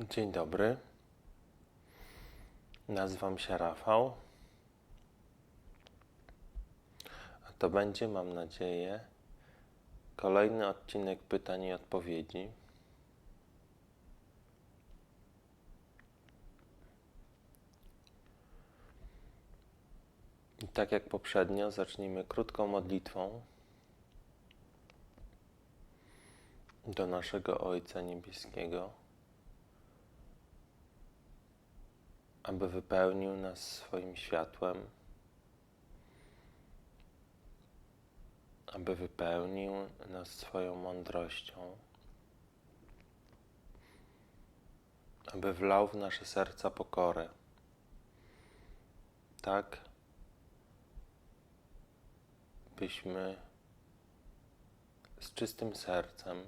Dzień dobry. Nazywam się Rafał. A to będzie, mam nadzieję, kolejny odcinek pytań i odpowiedzi. I tak jak poprzednio, zacznijmy krótką modlitwą do naszego Ojca Niebieskiego. Aby wypełnił nas swoim światłem, aby wypełnił nas swoją mądrością, aby wlał w nasze serca pokorę, tak byśmy z czystym sercem,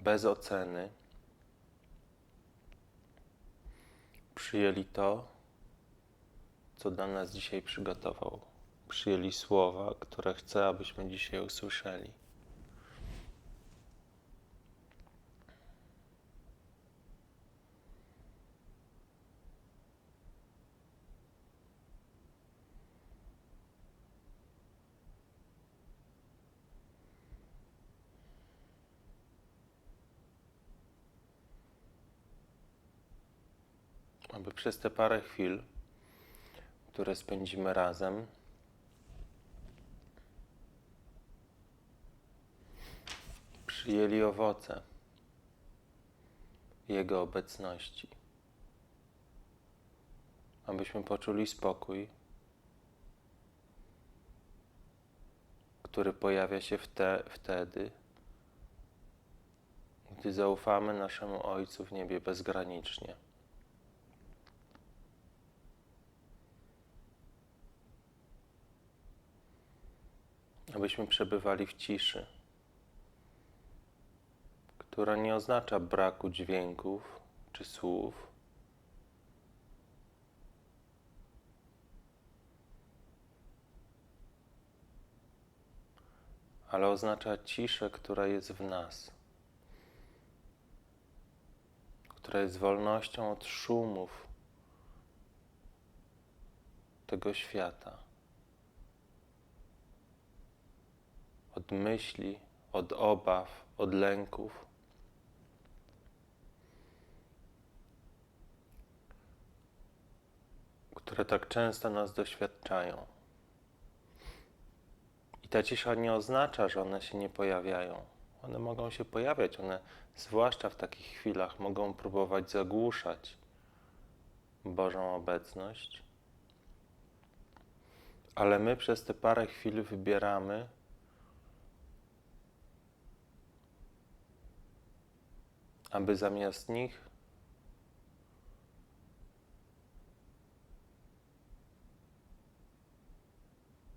bez oceny, przyjęli to, co dla nas dzisiaj przygotował. Przyjęli słowa, które chcę, abyśmy dzisiaj usłyszeli. aby przez te parę chwil, które spędzimy razem, przyjęli owoce Jego obecności, abyśmy poczuli spokój, który pojawia się wte, wtedy, gdy zaufamy naszemu Ojcu w niebie bezgranicznie. Abyśmy przebywali w ciszy, która nie oznacza braku dźwięków czy słów. Ale oznacza ciszę, która jest w nas, która jest wolnością od szumów tego świata. Od myśli, od obaw, od lęków. które tak często nas doświadczają. I ta cisza nie oznacza, że one się nie pojawiają. One mogą się pojawiać, one, zwłaszcza w takich chwilach, mogą próbować zagłuszać Bożą obecność. Ale my przez te parę chwil wybieramy aby zamiast nich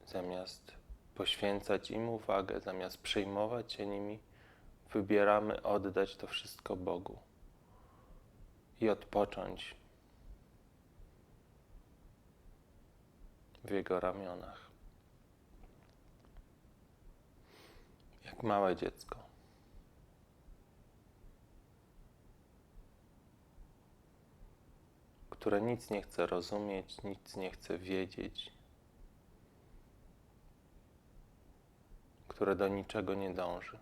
zamiast poświęcać im uwagę, zamiast przejmować się nimi, wybieramy oddać to wszystko Bogu i odpocząć w Jego ramionach. Jak małe dziecko. Które nic nie chce rozumieć, nic nie chce wiedzieć, które do niczego nie dąży.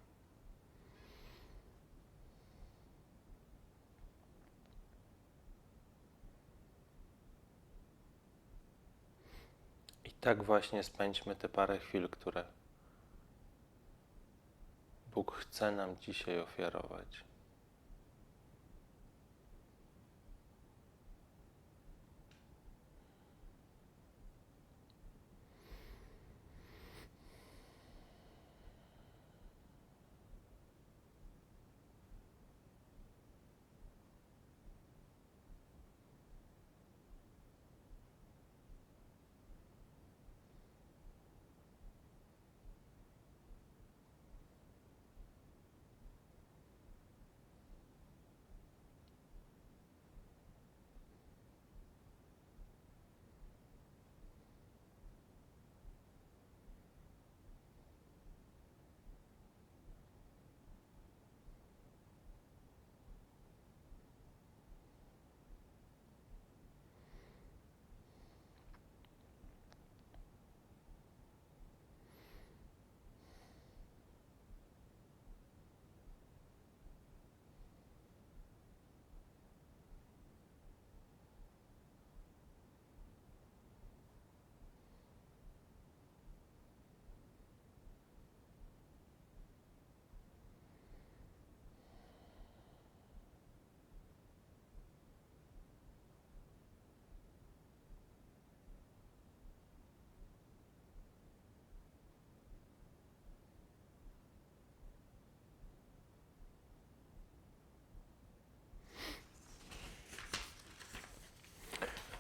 I tak właśnie spędźmy te parę chwil, które Bóg chce nam dzisiaj ofiarować.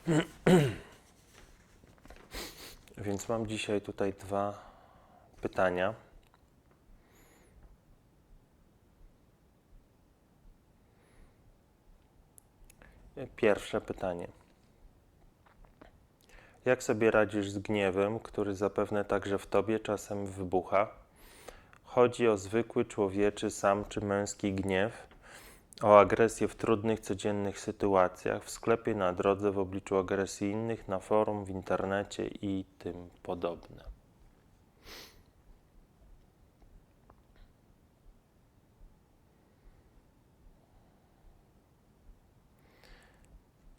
Więc mam dzisiaj tutaj dwa pytania. Pierwsze pytanie. Jak sobie radzisz z gniewem, który zapewne także w tobie czasem wybucha? Chodzi o zwykły człowieczy, sam czy męski gniew, o agresję w trudnych, codziennych sytuacjach, w sklepie, na drodze, w obliczu agresji innych, na forum, w internecie i tym podobne.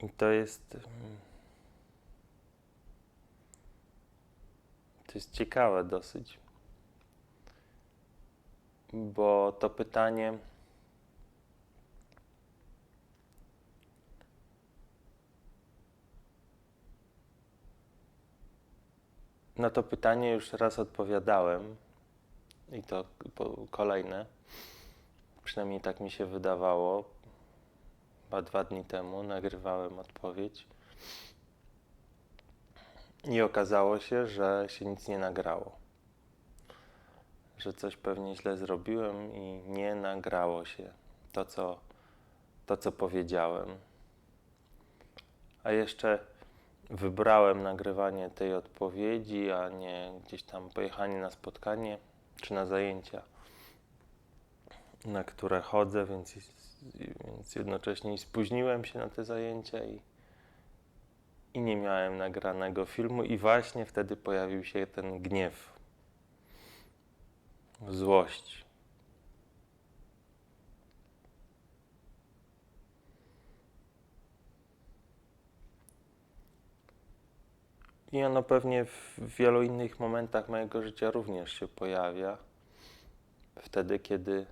I to jest. mm, To jest ciekawe dosyć. Bo to pytanie. Na to pytanie już raz odpowiadałem i to kolejne. Przynajmniej tak mi się wydawało. Chyba dwa dni temu nagrywałem odpowiedź. I okazało się, że się nic nie nagrało. Że coś pewnie źle zrobiłem i nie nagrało się to, co, to, co powiedziałem. A jeszcze wybrałem nagrywanie tej odpowiedzi, a nie gdzieś tam pojechanie na spotkanie czy na zajęcia, na które chodzę, więc, więc jednocześnie spóźniłem się na te zajęcia i, i nie miałem nagranego filmu, i właśnie wtedy pojawił się ten gniew, złość. I ono pewnie w wielu innych momentach mojego życia również się pojawia. Wtedy, kiedy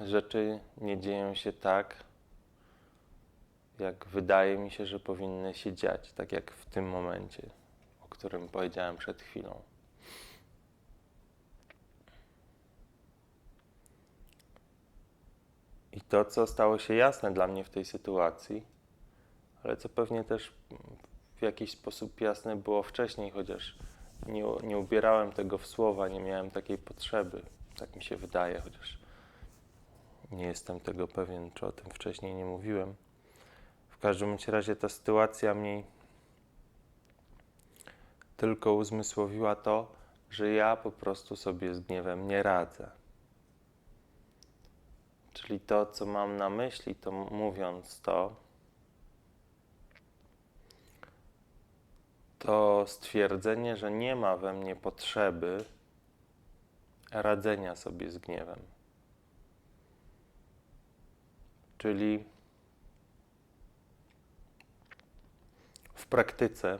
rzeczy nie dzieją się tak, jak wydaje mi się, że powinny się dziać, tak jak w tym momencie, o którym powiedziałem przed chwilą. I to, co stało się jasne dla mnie w tej sytuacji, ale co pewnie też w jakiś sposób jasne było wcześniej, chociaż nie, nie ubierałem tego w słowa, nie miałem takiej potrzeby. Tak mi się wydaje, chociaż nie jestem tego pewien, czy o tym wcześniej nie mówiłem. W każdym razie ta sytuacja mi tylko uzmysłowiła to, że ja po prostu sobie z gniewem nie radzę. Czyli to, co mam na myśli, to mówiąc to, to stwierdzenie, że nie ma we mnie potrzeby radzenia sobie z gniewem. Czyli w praktyce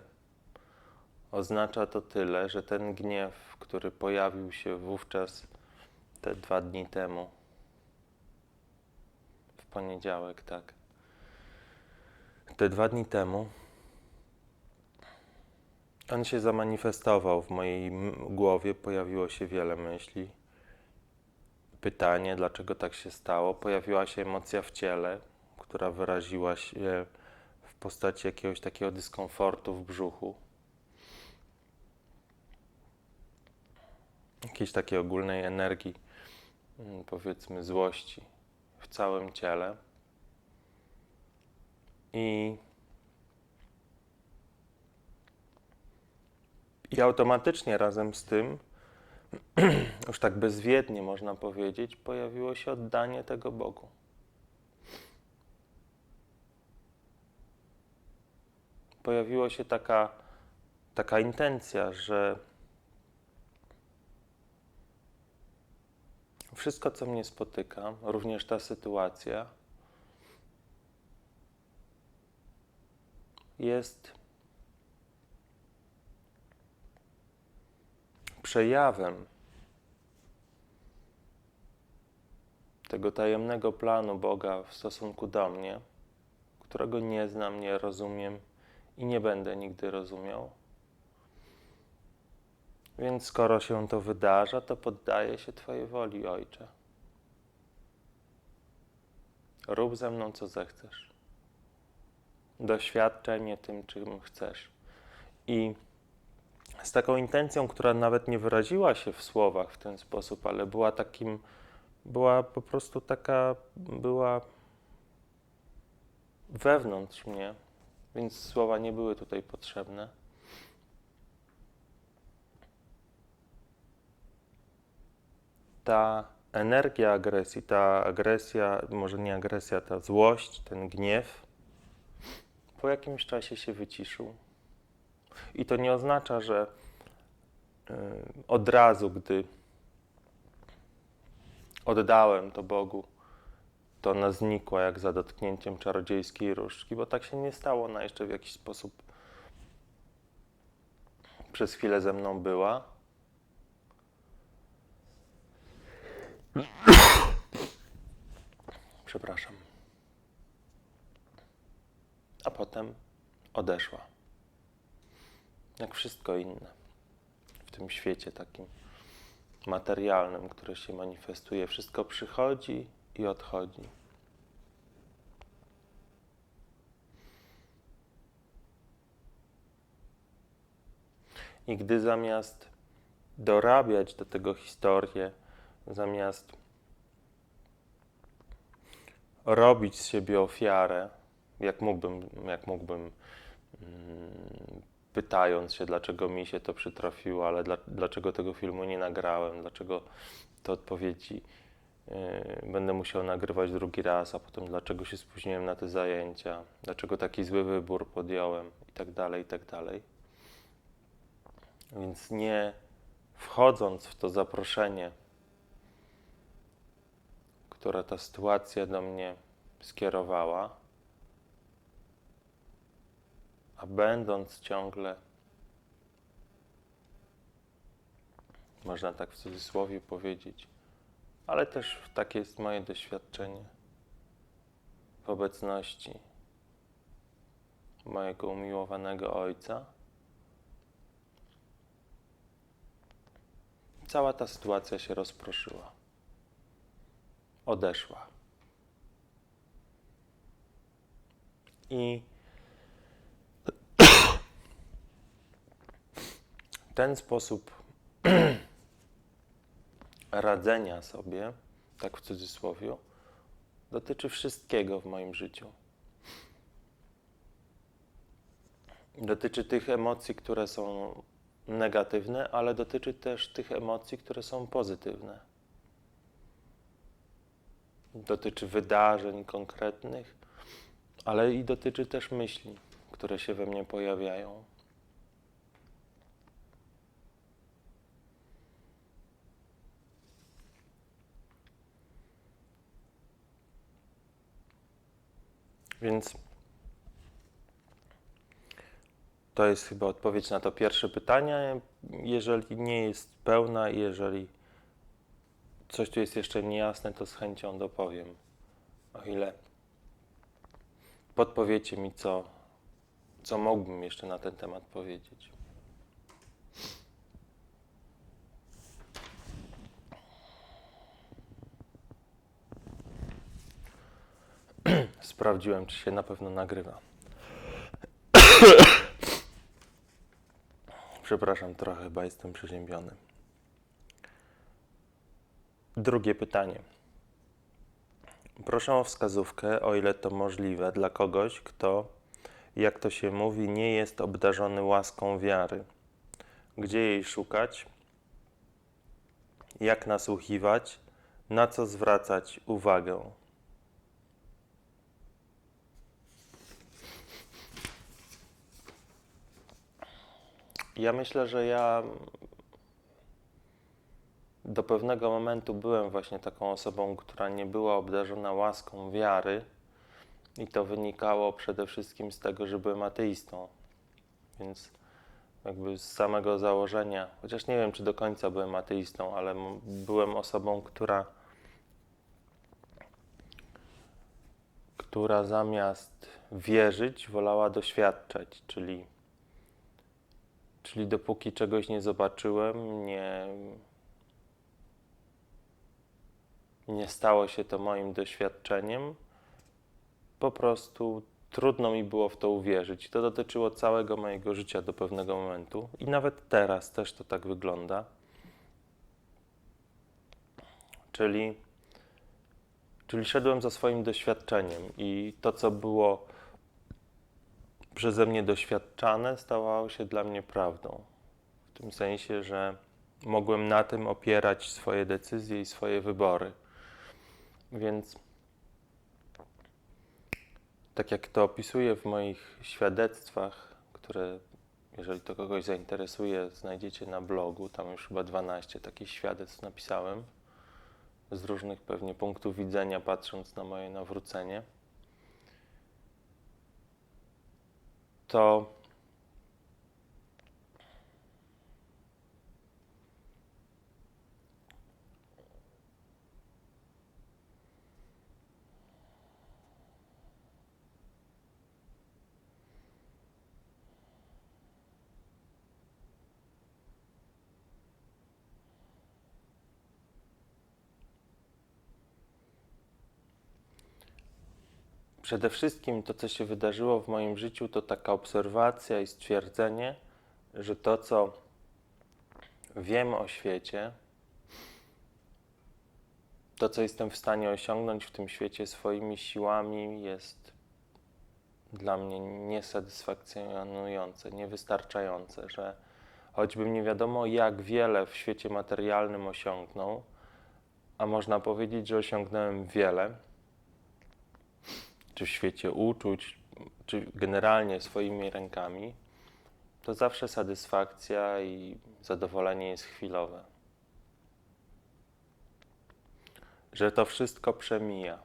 oznacza to tyle, że ten gniew, który pojawił się wówczas te dwa dni temu, w poniedziałek, tak. Te dwa dni temu on się zamanifestował w mojej głowie, pojawiło się wiele myśli. Pytanie, dlaczego tak się stało? Pojawiła się emocja w ciele, która wyraziła się w postaci jakiegoś takiego dyskomfortu w brzuchu. Jakiejś takiej ogólnej energii, mm, powiedzmy, złości w całym ciele. I I automatycznie razem z tym, już tak bezwiednie można powiedzieć, pojawiło się oddanie tego Bogu. Pojawiła się taka, taka intencja, że wszystko, co mnie spotyka, również ta sytuacja, jest przejawem tego tajemnego planu Boga w stosunku do mnie, którego nie znam, nie rozumiem i nie będę nigdy rozumiał. Więc skoro się to wydarza, to poddaję się Twojej woli, Ojcze. Rób ze mną, co zechcesz. Doświadczaj mnie tym, czym chcesz. I z taką intencją, która nawet nie wyraziła się w słowach w ten sposób, ale była takim, była po prostu taka, była wewnątrz mnie, więc słowa nie były tutaj potrzebne. Ta energia agresji, ta agresja, może nie agresja, ta złość, ten gniew, po jakimś czasie się wyciszył. I to nie oznacza, że y, od razu, gdy oddałem to Bogu, to ona znikła jak za dotknięciem czarodziejskiej różdżki, bo tak się nie stało. Ona jeszcze w jakiś sposób przez chwilę ze mną była. Przepraszam. A potem odeszła. Jak wszystko inne w tym świecie takim materialnym, które się manifestuje. Wszystko przychodzi i odchodzi. I gdy zamiast dorabiać do tego historię, zamiast robić z siebie ofiarę, jak mógłbym, jak mógłbym mm, pytając się, dlaczego mi się to przytrafiło, ale dla, dlaczego tego filmu nie nagrałem, dlaczego te odpowiedzi yy, będę musiał nagrywać drugi raz, a potem dlaczego się spóźniłem na te zajęcia, dlaczego taki zły wybór podjąłem i tak dalej, i tak dalej. Więc nie wchodząc w to zaproszenie, które ta sytuacja do mnie skierowała, a będąc ciągle, można tak w cudzysłowie powiedzieć, ale też takie jest moje doświadczenie w obecności mojego umiłowanego Ojca. Cała ta sytuacja się rozproszyła, odeszła. I ten sposób radzenia sobie, tak w cudzysłowie, dotyczy wszystkiego w moim życiu. Dotyczy tych emocji, które są negatywne, ale dotyczy też tych emocji, które są pozytywne. Dotyczy wydarzeń konkretnych, ale i dotyczy też myśli, które się we mnie pojawiają. Więc to jest chyba odpowiedź na to pierwsze pytanie. Jeżeli nie jest pełna, jeżeli coś tu jest jeszcze niejasne, to z chęcią dopowiem. O ile podpowiecie mi, co, co mógłbym jeszcze na ten temat powiedzieć. Sprawdziłem, czy się na pewno nagrywa. Przepraszam, trochę chyba jestem przeziębiony. Drugie pytanie. Proszę o wskazówkę, o ile to możliwe, dla kogoś, kto, jak to się mówi, nie jest obdarzony łaską wiary. Gdzie jej szukać? Jak nasłuchiwać? Na co zwracać uwagę? Ja myślę, że ja do pewnego momentu byłem właśnie taką osobą, która nie była obdarzona łaską wiary, i to wynikało przede wszystkim z tego, że byłem ateistą. Więc jakby z samego założenia, chociaż nie wiem, czy do końca byłem ateistą, ale byłem osobą, która, która zamiast wierzyć, wolała doświadczać, czyli Czyli dopóki czegoś nie zobaczyłem, nie, nie stało się to moim doświadczeniem, po prostu trudno mi było w to uwierzyć. To dotyczyło całego mojego życia do pewnego momentu i nawet teraz też to tak wygląda. Czyli, czyli szedłem za swoim doświadczeniem i to, co było przeze mnie doświadczane, stawało się dla mnie prawdą. W tym sensie, że mogłem na tym opierać swoje decyzje i swoje wybory. Więc tak jak to opisuję w moich świadectwach, które, jeżeli to kogoś zainteresuje, znajdziecie na blogu, tam już chyba 12 takich świadectw napisałem, z różnych pewnie punktów widzenia, patrząc na moje nawrócenie, to Przede wszystkim to, co się wydarzyło w moim życiu, to taka obserwacja i stwierdzenie, że to, co wiem o świecie, to, co jestem w stanie osiągnąć w tym świecie swoimi siłami, jest dla mnie niesatysfakcjonujące, niewystarczające, że choćbym nie wiadomo jak wiele w świecie materialnym osiągnął, a można powiedzieć, że osiągnąłem wiele, czy w świecie uczuć, czy generalnie swoimi rękami, to zawsze satysfakcja i zadowolenie jest chwilowe. Że to wszystko przemija.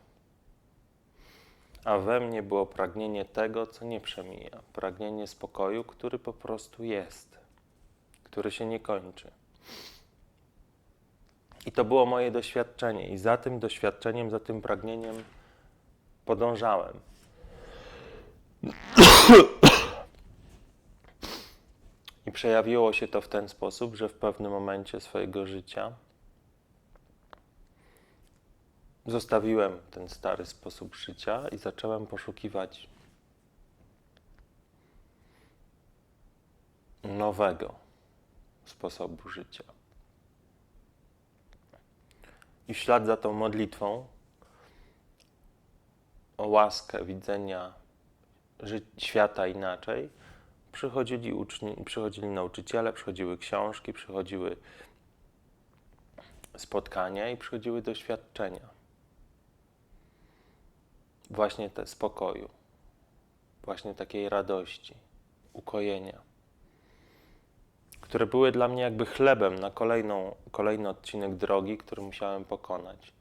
A we mnie było pragnienie tego, co nie przemija. Pragnienie spokoju, który po prostu jest, który się nie kończy. I to było moje doświadczenie, i za tym doświadczeniem, za tym pragnieniem podążałem. I przejawiło się to w ten sposób, że w pewnym momencie swojego życia zostawiłem ten stary sposób życia i zacząłem poszukiwać nowego sposobu życia. I w ślad za tą modlitwą o łaskę widzenia świata inaczej, przychodzili, uczni, przychodzili nauczyciele, przychodziły książki, przychodziły spotkania i przychodziły doświadczenia. Właśnie te spokoju, właśnie takiej radości, ukojenia, które były dla mnie jakby chlebem na kolejną, kolejny odcinek drogi, który musiałem pokonać.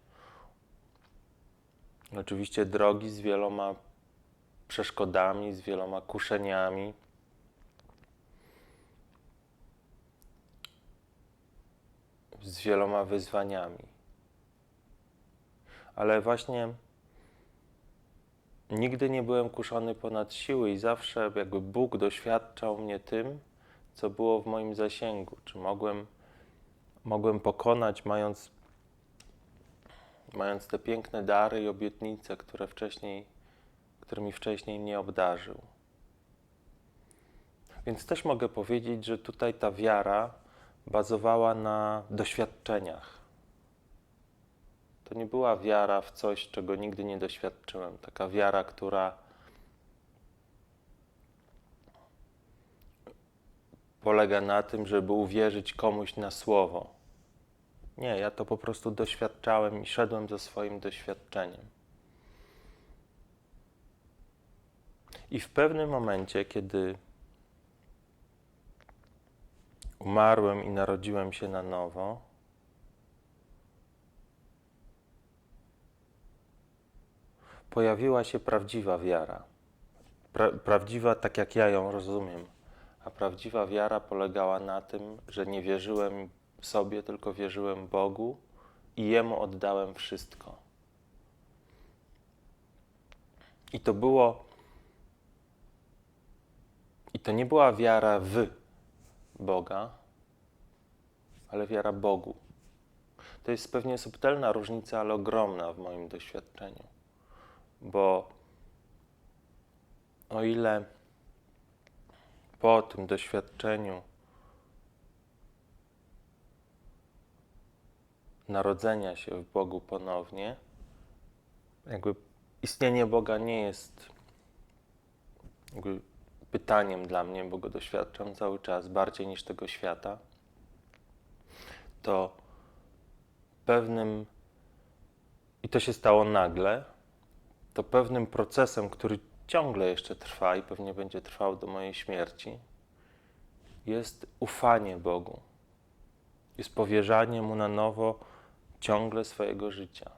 Oczywiście drogi z wieloma przeszkodami, z wieloma kuszeniami. Z wieloma wyzwaniami. Ale właśnie nigdy nie byłem kuszony ponad siły i zawsze jakby Bóg doświadczał mnie tym, co było w moim zasięgu. Czy mogłem, mogłem pokonać, mając mając te piękne dary i obietnice, które wcześniej, którymi wcześniej mnie obdarzył. Więc też mogę powiedzieć, że tutaj ta wiara bazowała na doświadczeniach. To nie była wiara w coś, czego nigdy nie doświadczyłem. Taka wiara, która polega na tym, żeby uwierzyć komuś na słowo nie, ja to po prostu doświadczałem i szedłem ze swoim doświadczeniem. I w pewnym momencie, kiedy umarłem i narodziłem się na nowo, pojawiła się prawdziwa wiara. Pra prawdziwa tak, jak ja ją rozumiem. A prawdziwa wiara polegała na tym, że nie wierzyłem sobie, tylko wierzyłem Bogu i Jemu oddałem wszystko. I to było. I to nie była wiara w Boga, ale wiara Bogu. To jest pewnie subtelna różnica, ale ogromna w moim doświadczeniu, bo o ile po tym doświadczeniu narodzenia się w Bogu ponownie, jakby istnienie Boga nie jest jakby pytaniem dla mnie, bo go doświadczam cały czas bardziej niż tego świata, to pewnym, i to się stało nagle, to pewnym procesem, który ciągle jeszcze trwa i pewnie będzie trwał do mojej śmierci, jest ufanie Bogu. Jest powierzanie Mu na nowo ciągle swojego życia.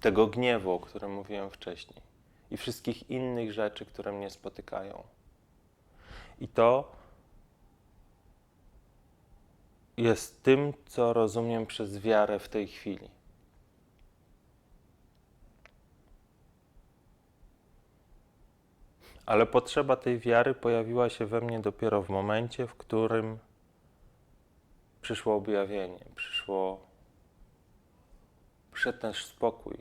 Tego gniewu, o którym mówiłem wcześniej, i wszystkich innych rzeczy, które mnie spotykają. I to jest tym, co rozumiem przez wiarę w tej chwili. Ale potrzeba tej wiary pojawiła się we mnie dopiero w momencie, w którym przyszło objawienie, przyszło, przyszedł też spokój,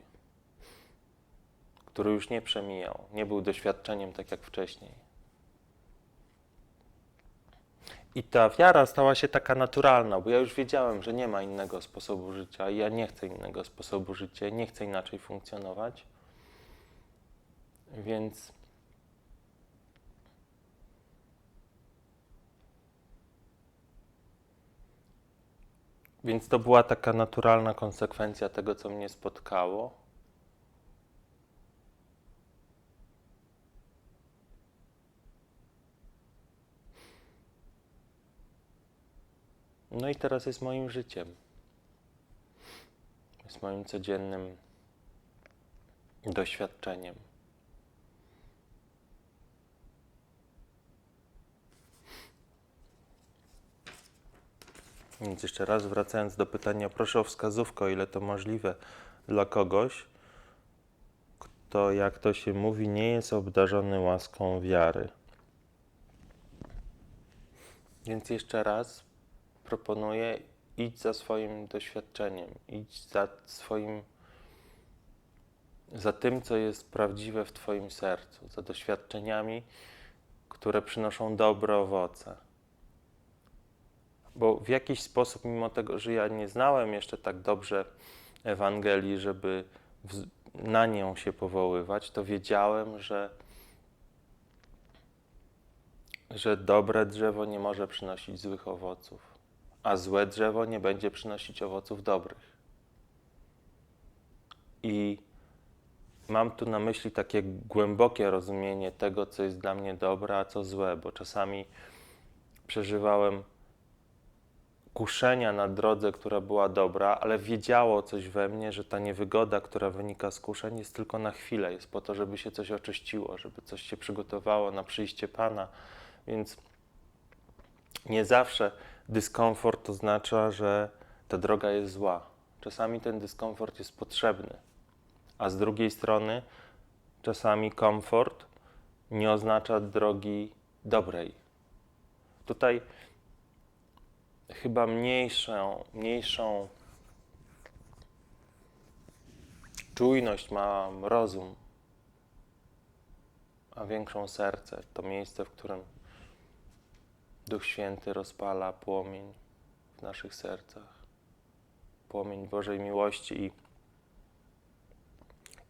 który już nie przemijał, nie był doświadczeniem tak jak wcześniej. I ta wiara stała się taka naturalna, bo ja już wiedziałem, że nie ma innego sposobu życia i ja nie chcę innego sposobu życia, nie chcę inaczej funkcjonować. Więc Więc to była taka naturalna konsekwencja tego, co mnie spotkało. No i teraz jest moim życiem. Jest moim codziennym doświadczeniem. Więc jeszcze raz wracając do pytania, proszę o wskazówkę, o ile to możliwe dla kogoś, kto, jak to się mówi, nie jest obdarzony łaską wiary. Więc jeszcze raz proponuję, idź za swoim doświadczeniem, idź za swoim, za tym, co jest prawdziwe w Twoim sercu, za doświadczeniami, które przynoszą dobre owoce bo w jakiś sposób, mimo tego, że ja nie znałem jeszcze tak dobrze Ewangelii, żeby na nią się powoływać, to wiedziałem, że, że dobre drzewo nie może przynosić złych owoców, a złe drzewo nie będzie przynosić owoców dobrych. I mam tu na myśli takie głębokie rozumienie tego, co jest dla mnie dobre, a co złe, bo czasami przeżywałem kuszenia na drodze, która była dobra, ale wiedziało coś we mnie, że ta niewygoda, która wynika z kuszeń, jest tylko na chwilę, jest po to, żeby się coś oczyściło, żeby coś się przygotowało na przyjście Pana. Więc nie zawsze dyskomfort oznacza, że ta droga jest zła. Czasami ten dyskomfort jest potrzebny, a z drugiej strony czasami komfort nie oznacza drogi dobrej. Tutaj chyba mniejszą, mniejszą czujność ma rozum, a większą serce. To miejsce, w którym Duch Święty rozpala płomień w naszych sercach. Płomień Bożej miłości i,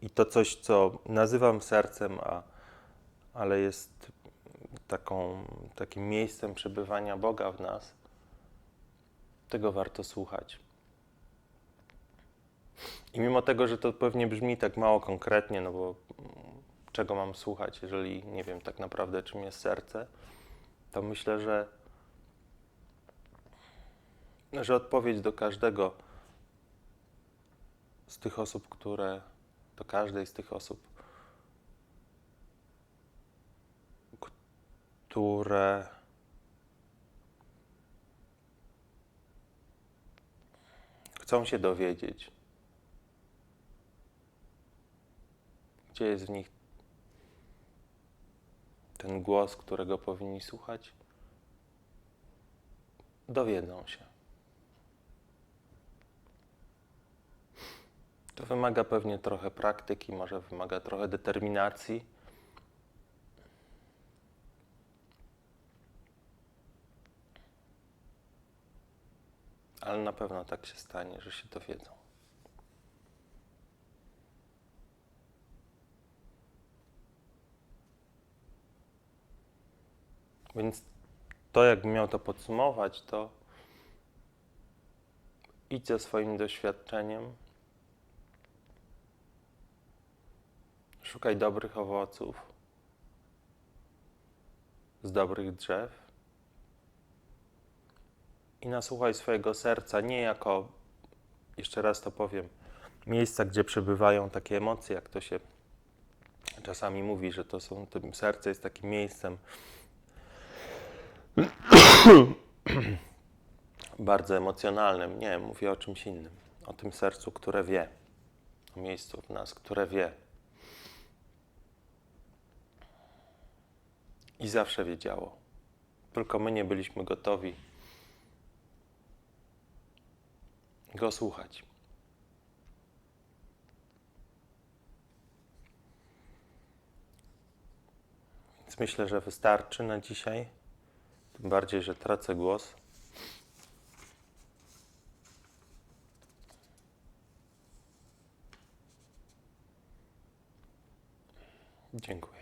i to coś, co nazywam sercem, a, ale jest taką, takim miejscem przebywania Boga w nas tego warto słuchać. I mimo tego, że to pewnie brzmi tak mało konkretnie, no bo czego mam słuchać, jeżeli nie wiem tak naprawdę, czym jest serce, to myślę, że, że odpowiedź do każdego z tych osób, które, do każdej z tych osób, które chcą się dowiedzieć, gdzie jest w nich ten głos, którego powinni słuchać, dowiedzą się. To wymaga pewnie trochę praktyki, może wymaga trochę determinacji, Ale na pewno tak się stanie, że się dowiedzą. Więc to, jakbym miał to podsumować, to idź ze swoim doświadczeniem, szukaj dobrych owoców z dobrych drzew i nasłuchaj swojego serca nie jako, jeszcze raz to powiem, miejsca, gdzie przebywają takie emocje, jak to się czasami mówi, że to są, to serce jest takim miejscem bardzo emocjonalnym. Nie, mówię o czymś innym. O tym sercu, które wie. O miejscu w nas, które wie. I zawsze wiedziało. Tylko my nie byliśmy gotowi go słuchać. Więc myślę, że wystarczy na dzisiaj. Tym bardziej, że tracę głos. Dziękuję.